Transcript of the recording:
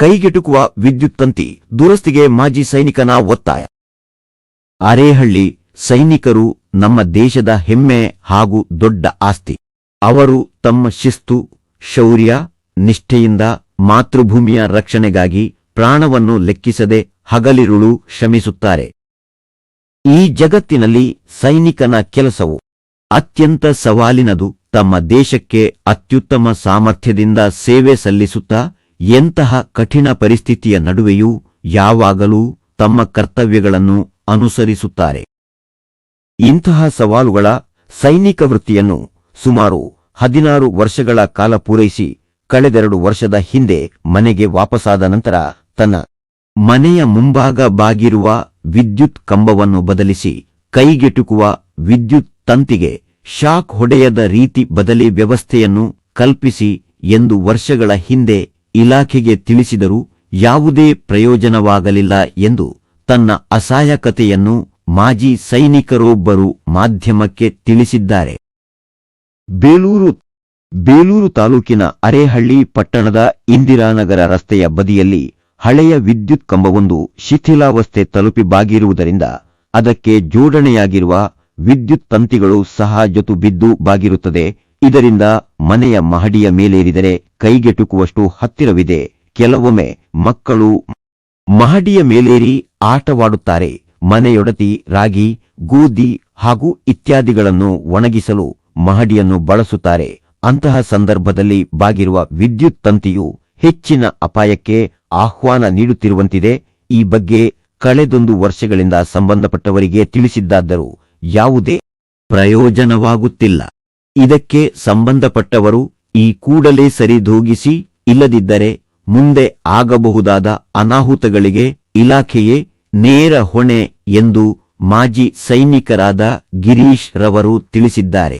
ಕೈಗೆಟುಕುವ ವಿದ್ಯುತ್ ತಂತಿ, ದುರಸ್ತಿಗೆ ಮಾಜಿ ಸೈನಿಕನ ಒತ್ತಾಯ. ಅರೇಹಳ್ಳಿ ಸೈನಿಕರು ನಮ್ಮ ದೇಶದ ಹೆಮ್ಮೆ ಹಾಗೂ ದೊಡ್ಡ ಆಸ್ತಿ. ಅವರು ತಮ್ಮ ಶಿಸ್ತು, ಶೌರ್ಯ, ನಿಷ್ಠೆಯಿಂದ ಮಾತೃಭೂಮಿಯ ರಕ್ಷಣೆಗಾಗಿ ಪ್ರಾಣವನ್ನು ಲೆಕ್ಕಿಸದೆ ಹಗಲಿರುಳು ಶ್ರಮಿಸುತ್ತಾರೆ. ಈ ಜಗತ್ತಿನಲ್ಲಿ ಸೈನಿಕನ ಕೆಲಸವು ಅತ್ಯಂತ ಸವಾಲಿನದು ತಮ್ಮ ದೇಶಕ್ಕೆ ಅತ್ಯುತ್ತಮ ಸಾಮರ್ಥ್ಯದಿಂದ ಸೇವೆ ಸಲ್ಲಿಸುತ್ತಾ ಎಂತಹ ಕಠಿಣ ಪರಿಸ್ಥಿತಿಯ ನಡುವೆಯೂ ಯಾವಾಗಲೂ ತಮ್ಮ ಕರ್ತವ್ಯಗಳನ್ನು ಅನುಸರಿಸುತ್ತಾರೆ. ಇಂತಹ ಸವಾಲುಗಳ ಸೈನಿಕ ವೃತ್ತಿಯನ್ನು ಸುಮಾರು ಹದಿನಾರು ವರ್ಷಗಳ ಕಾಲ ಪೂರೈಸಿ ಕಳೆದೆರಡು ವರ್ಷದ ಹಿಂದೆ ಮನೆಗೆ ವಾಪಸಾದ ನಂತರ ತನ್ನ ಮನೆಯ ಮುಂಭಾಗ ಬಾಗಿರುವ ವಿದ್ಯುತ್ ಕಂಬವನ್ನು ಬದಲಿಸಿ ಕೈಗೆಟುಕುವ ವಿದ್ಯುತ್ ತಂತಿಗೆ ಶಾಕ್ ಹೊಡೆಯದ ರೀತಿ ಬದಲಿ ವ್ಯವಸ್ಥೆಯನ್ನು ಕಲ್ಪಿಸಿ ಎಂದು ವರ್ಷಗಳ ಹಿಂದೆ ಇಲಾಖೆಗೆ ತಿಳಿಸಿದರೂ ಯಾವುದೇ ಪ್ರಯೋಜನವಾಗಲಿಲ್ಲ ಎಂದು ತನ್ನ ಅಸಹಾಯಕತೆಯನ್ನು ಮಾಜಿ ಸೈನಿಕರೊಬ್ಬರು ಮಾಧ್ಯಮಕ್ಕೆ ತಿಳಿಸಿದ್ದಾರೆ. ಬೇಲೂರು ಬೇಲೂರು ತಾಲೂಕಿನ ಅರೇಹಳ್ಳಿ ಪಟ್ಟಣದ ಇಂದಿರಾನಗರ ರಸ್ತೆಯ ಬದಿಯಲ್ಲಿ ಹಳೆಯ ವಿದ್ಯುತ್ ಕಂಬವೊಂದು ಶಿಥಿಲಾವಸ್ಥೆ ತಲುಪಿ ಬಾಗಿರುವುದರಿಂದ ಅದಕ್ಕೆ ಜೋಡಣೆಯಾಗಿರುವ ವಿದ್ಯುತ್ ತಂತಿಗಳು ಸಹ ಜೊತು ಬಿದ್ದು ಬಾಗಿರುತ್ತದೆ. ಇದರಿಂದ ಮನೆಯ ಮಹಡಿಯ ಮೇಲೇರಿದರೆ ಕೈಗೆಟುಕುವಷ್ಟು ಹತ್ತಿರವಿದೆ. ಕೆಲವೊಮ್ಮೆ ಮಕ್ಕಳು ಮಹಡಿಯ ಮೇಲೇರಿ ಆಟವಾಡುತ್ತಾರೆ. ಮನೆಯೊಡತಿ ರಾಗಿ, ಗೋಧಿ ಹಾಗೂ ಇತ್ಯಾದಿಗಳನ್ನು ಒಣಗಿಸಲು ಮಹಡಿಯನ್ನು ಬಳಸುತ್ತಾರೆ. ಅಂತಹ ಸಂದರ್ಭದಲ್ಲಿ ಬಾಗಿರುವ ವಿದ್ಯುತ್ ತಂತಿಯು ಹೆಚ್ಚಿನ ಅಪಾಯಕ್ಕೆ ಆಹ್ವಾನ ನೀಡುತ್ತಿರುವಂತಿದೆ. ಈ ಬಗ್ಗೆ ಕಳೆದೊಂದು ವರ್ಷಗಳಿಂದ ಸಂಬಂಧಪಟ್ಟವರಿಗೆ ತಿಳಿಸಿದ್ದಾದರೂ ಯಾವುದೇ ಪ್ರಯೋಜನವಾಗುತ್ತಿಲ್ಲ. ಇದಕ್ಕೆ ಸಂಬಂಧಪಟ್ಟವರು ಈ ಕೂಡಲೇ ಸರಿದೂಗಿಸಿ ಇಲ್ಲದಿದ್ದರೆ ಮುಂದೆ ಆಗಬಹುದಾದ ಅನಾಹುತಗಳಿಗೆ ಇಲಾಖೆಯೇ ನೇರ ಹೊಣೆ ಎಂದು ಮಾಜಿ ಸೈನಿಕರಾದ ಗಿರೀಶ್ ರವರು ತಿಳಿಸಿದ್ದಾರೆ.